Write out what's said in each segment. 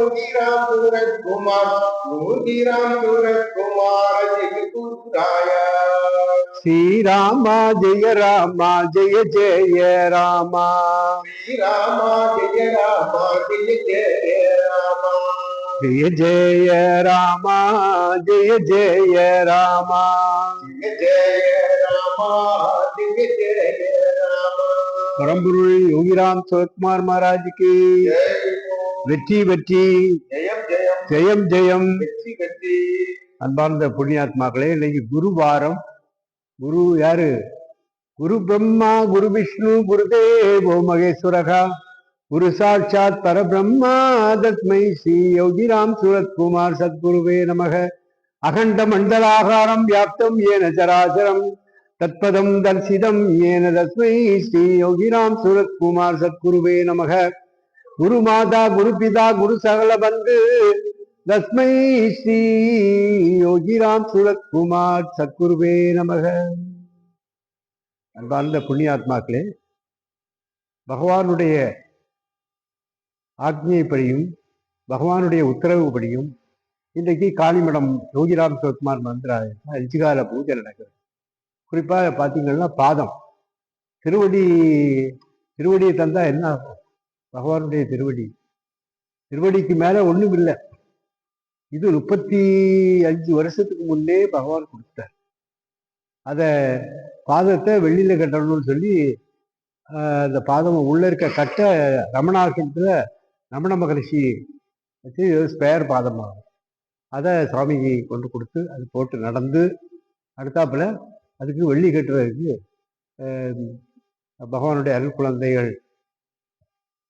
गोपीराम सूरज कुमार गोपीराम सूरज कुमार जगदूताय श्री रामा जय रामा, जय जय रामा। श्री रामा जय रामा जय जय रामा, जय जय रामा। जय जय रामा जय जय रामा जय जय रामा परम गुरु योगीराम सुकुमार महाराज की। வெற்றி வெற்றி. ஜெயம் ஜெயம். அன்பார்ந்த புண்ணியாத்மாக்களே இன்னைக்கு குருவாரம். குரு யாரு? குரு பிரம்மா குரு விஷ்ணு குரு தேவோ மகேஸ்வரகா. குரு சாட்சாத் பரபிரம்மா தஸ்மை ஸ்ரீ யோகிராம் சூரத்குமார் சத்குருவே நமக. அகண்ட மண்டலாகாரம் வியாப்தம் ஏன சராசரம். தத்பதம் தர்சிதம் ஏன தஸ்மை ஸ்ரீ யோகிராம் சூரத்குமார் சத்குருவே நமக. குரு மாதா குரு பிதா குரு சகல பந்து தஸ்மை ஸ்ரீ யோகிராம் சுரத்குமார் சத்குருவே நமக. அன்பார்ந்த புண்ணியாத்மாக்களே பகவானுடைய ஆக்ஞைப்படியும் பகவானுடைய உத்தரவுப்படியும் இன்றைக்கு காளிமடம் யோகிராம் சிவகுமார் மந்திர அஞ்சுகால பூஜை நடக்கிறது. குறிப்பாக பார்த்தீங்கன்னா பாதம். திருவடி திருவடியை தந்தா என்ன ஆகும்? பகவானுடைய திருவடி. திருவடிக்கு மேலே ஒன்றும் இல்லை. இது முப்பத்தி அஞ்சு வருஷத்துக்கு முன்னே பகவான் கொடுத்தார் அதை பாதத்தை வெளியில் கட்டணும்னு சொல்லி அந்த பாதம் உள்ளே இருக்க கட்ட ரமணாசனத்தில் ரமண மகரிஷி வச்சு ஸ்பேர் பாதமாகும். அதை சுவாமிக்கு கொண்டு கொடுத்து அது போட்டு நடந்து அடுத்தாப்புல அதுக்கு வெள்ளி கட்டுறதுக்கு பகவானுடைய அருள் குழந்தைகள்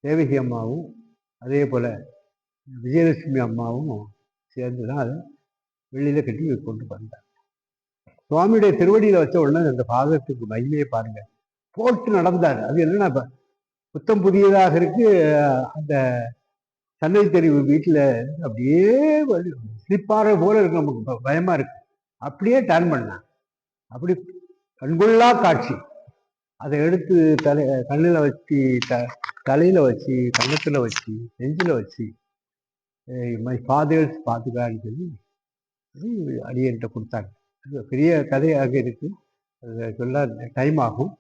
தேவகி அம்மாவும் அதே போல் விஜயலட்சுமி அம்மாவும் சேர்ந்து தான் அதை வெளியில் கட்டி கொண்டு வந்தாங்க. சுவாமியுடைய திருவடியில் வச்ச உடனே அந்த பாதத்துக்கு மகிமையை பாருங்க. போட்டு நடந்தார் அது என்னன்னா இப்போ புத்தம் புதியதாக இருக்கு. அந்த சன்னை தெரிவு வீட்டில் அப்படியே ஸ்லிப்பாற போல இருக்கு நமக்கு. பயமாக பயமா இருக்கு. அப்படியே டர்ன் பண்ணான் அப்படி கண்கொள்ளா காட்சி. அதை எடுத்து தலை கண்ணில் வச்சு த தலையில் வச்சு கன்னத்தில் வச்சு நெஞ்சில் வச்சு மை ஃபாதர்ஸ் பார்த்துக்கலான்னு சொல்லி அடியன்ட்ட கொடுத்தாங்க. அது பெரிய கதையாக இருக்குது அதை சொல்ல டைம் ஆகும்.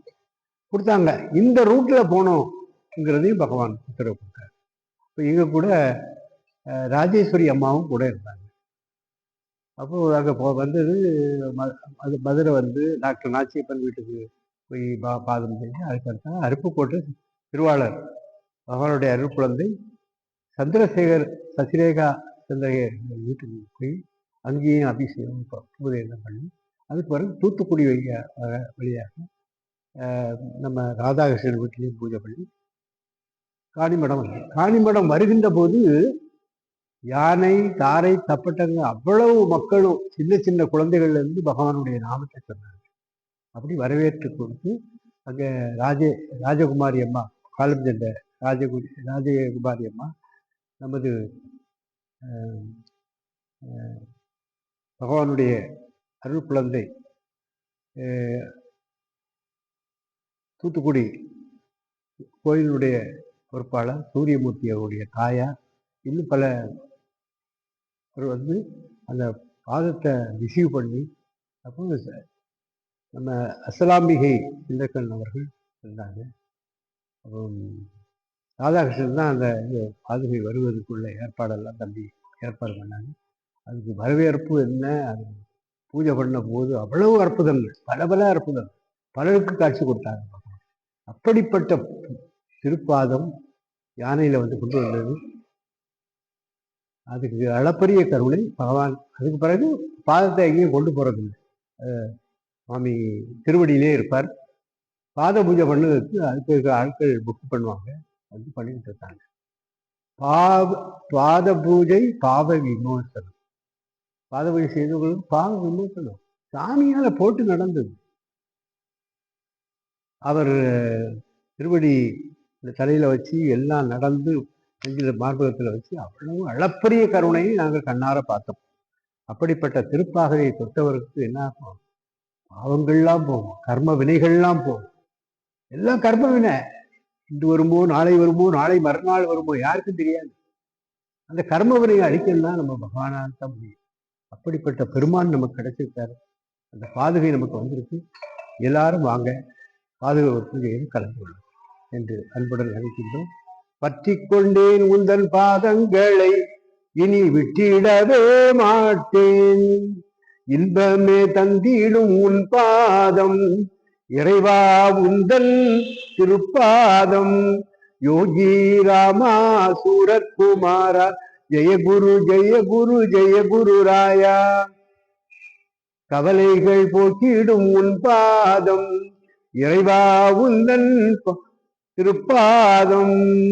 கொடுத்தாங்க. இந்த ரூட்டில் போனோங்கிறதையும் பகவான் உத்தரவு கொடுத்தாரு. இப்போ இங்கே கூட ராஜேஸ்வரி அம்மாவும் கூட இருந்தாங்க. அப்போ அங்கே போ வந்தது ம- அது மதுரை வந்து டாக்டர் நாச்சியப்பன் வீட்டுக்கு போய் பா பாதம் செஞ்சு அதுக்கடுத்து அருப்புக்கோட்டை திருவாளர் பகவானுடைய அருள் குழந்தை சந்திரசேகர் சசிரேகா சந்திரசேகர் வீட்டுக்கு போய் அங்கேயும் அபிஷேகம் உபதேசம் பண்ணி அதுக்கு பிறகு தூத்துக்குடி வழியாக வ- வழியாக நம்ம ராதாகிருஷ்ணன் வீட்டிலையும் பூஜை பண்ணி காணிமடம் காணிமடம் வருகின்ற போது யானை தாரை தப்பட்டங்க அவ்வளவு மக்களும் சின்ன சின்ன குழந்தைகள்லேருந்து பகவானுடைய நாமத்தை சொன்னாங்க அப்படி வரவேற்று கொடுத்து அங்கே ராஜே ராஜகுமாரி அம்மா காலம் சென்ற ராஜகுரி ராஜகுமாரி அம்மா நமது பகவானுடைய அருள் குழந்தை தூத்துக்குடி கோயிலுடைய பொறுப்பாளர் சூரியமூர்த்தி அவருடைய தாயார் இன்னும் பல அவர் வந்து அந்த பாதத்தை ரிசீவ் பண்ணி அப்போ நம்ம அசலாம்பிகை சிந்தக்கன் அவர்கள் இருந்தாங்க. ராதாகிருஷ்ணன் தான் அந்த இது பாதுகை வருவதற்குள்ள ஏற்பாடெல்லாம் தம்பி ஏற்பாடு பண்ணாங்க. அதுக்கு வரவேற்பு என்ன? அது பூஜை பண்ண போது அவ்வளவு அற்புதங்கள் பல பல அற்புதம் பலருக்கு காட்சி கொடுத்தாங்க. அப்படிப்பட்ட திருப்பாதம் யானையில் வந்து கொண்டு வந்தது. அதுக்கு அளப்பரிய கருணை பகவான். அதுக்கு பிறகு பாதத்தை எங்கேயும் கொண்டு போகிறதில்லை அஹ் சுவாமி திருவடியிலே இருப்பார். பாத பூஜை பண்ணதுக்கு அதுக்கு ஆட்கள் புக் பண்ணுவாங்க. வந்து பண்ணிட்டு இருக்காங்க. பாவ பாத பூஜை பாவ விமோசனம். பாத பூஜை செய்தவர்களும் பாவ விமோசனம். சாமியால போட்டு நடந்தது. அவர் திருவடி இந்த தலையில வச்சு எல்லாம் நடந்து நெஞ்சில மார்பகத்தில் வச்சு அவ்வளவு அளப்பரிய கருணையை நாங்கள் கண்ணார பார்த்தோம். அப்படிப்பட்ட திருப்பாகரை தொட்டவருக்கு என்ன ஆகும்? பாவங்கள்லாம் போகும். கர்ம வினைகள்லாம் போகும். எல்லாம் கர்ம வினை இன்று வருமோ நாளை வருமோ நாளை மறுநாள் வருமோ யாருக்கும் தெரியாது. அந்த கர்ம வினையை அழிக்கலாம் நம்ம பகவானால் தான் முடியும். அப்படிப்பட்ட பெருமான் நமக்கு கிடைச்சிருக்காரு. அந்த பாதுகை நமக்கு வந்திருக்கு. எல்லாரும் வாங்க பாதுகை பூஜையில் கலந்து கொள்ளும் என்று அன்புடன் அழைக்கின்றோம். பற்றி கொண்டேன் உந்தன் பாதங்களை இனி விட்டிடவே மாட்டேன். இன்பமே தந்திடும் உன் பாதம். இறைவா உந்தன் திருப்பாதம். யோகி ராமா சூரத்குமாரா ஜெயகுரு ஜெயகுரு ஜெயகுரு ராயா. கவலைகள் போக்கிடும் உன் பாதம். இறைவா உந்தன் ப- திருப்பாதம்.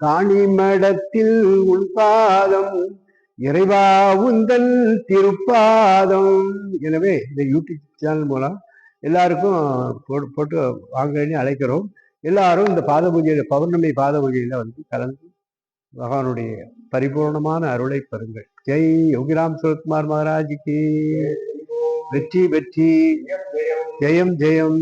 காணிமடத்தில் உன் பாதம். இறைவா உந்தன் திருப்பாதம். எனவே இந்த யூடியூப் சேனல் மூலம் எல்லாருக்கும் போட்டு போட்டு வாங்கன்னு அழைக்கிறோம். எல்லாரும் இந்த பாத பூஜையில பௌர்ணமி பாத பூஜையில வந்து கலந்து பகவானுடைய பரிபூர்ணமான அருளை பெறுங்கள். ஜெய் யோகிராம் சுரத்குமார் மகாராஜுக்கு. வெற்றி வெற்றி. ஜெயம் ஜெயம்.